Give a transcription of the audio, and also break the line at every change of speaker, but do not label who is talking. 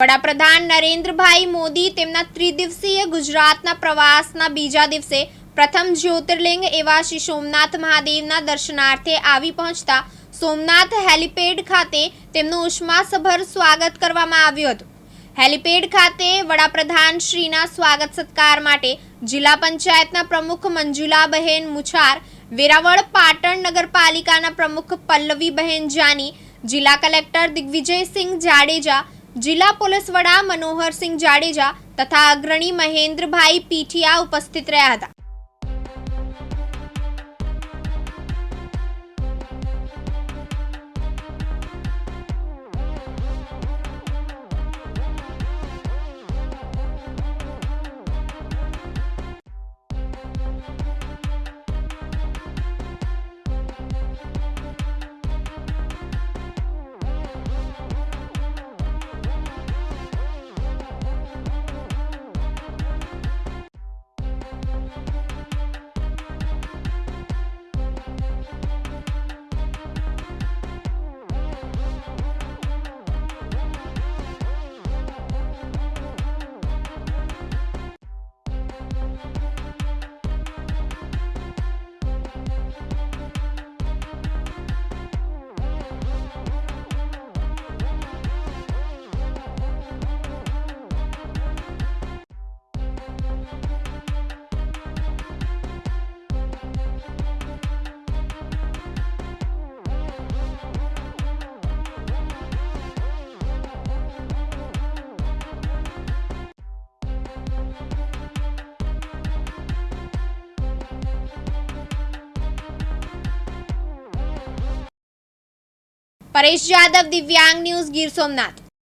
વડાપ્રધાન નરેન્દ્રભાઈ મોદી તેમના ત્રિદિવસીય ગુજરાતના પ્રવાસના બીજા દિવસે પ્રથમ જ્યોતિર્લિંગ એવા શ્રી સોમનાથ મહાદેવના દર્શનાર્થે આવી પહોંચતા સોમનાથ હેલિપેડ ખાતે તેમનું ઉષ્માસભર સ્વાગત કરવામાં આવ્યું હતું. હેલિપેડ ખાતે વડાપ્રધાન શ્રીના સ્વાગત સત્કાર માટે જિલ્લા પંચાયતના પ્રમુખ મંજુલાબહેન મુછાર, વેરાવળ પાટણ નગરપાલિકાના પ્રમુખ પલ્લવીબહેન જાની, જિલ્લા કલેક્ટર દિગ્વિજયસિંહ જાડેજા જિલ્લા પોલીસ વડા મનોહરસિંહ જાડેજા તથા અગ્રણી મહેન્દ્રભાઈ પીઠિયા ઉપસ્થિત રહ્યા હતા. પરેશ જાદવ દિવ્યાંગ ન્યૂઝ ગીર સોમનાથ.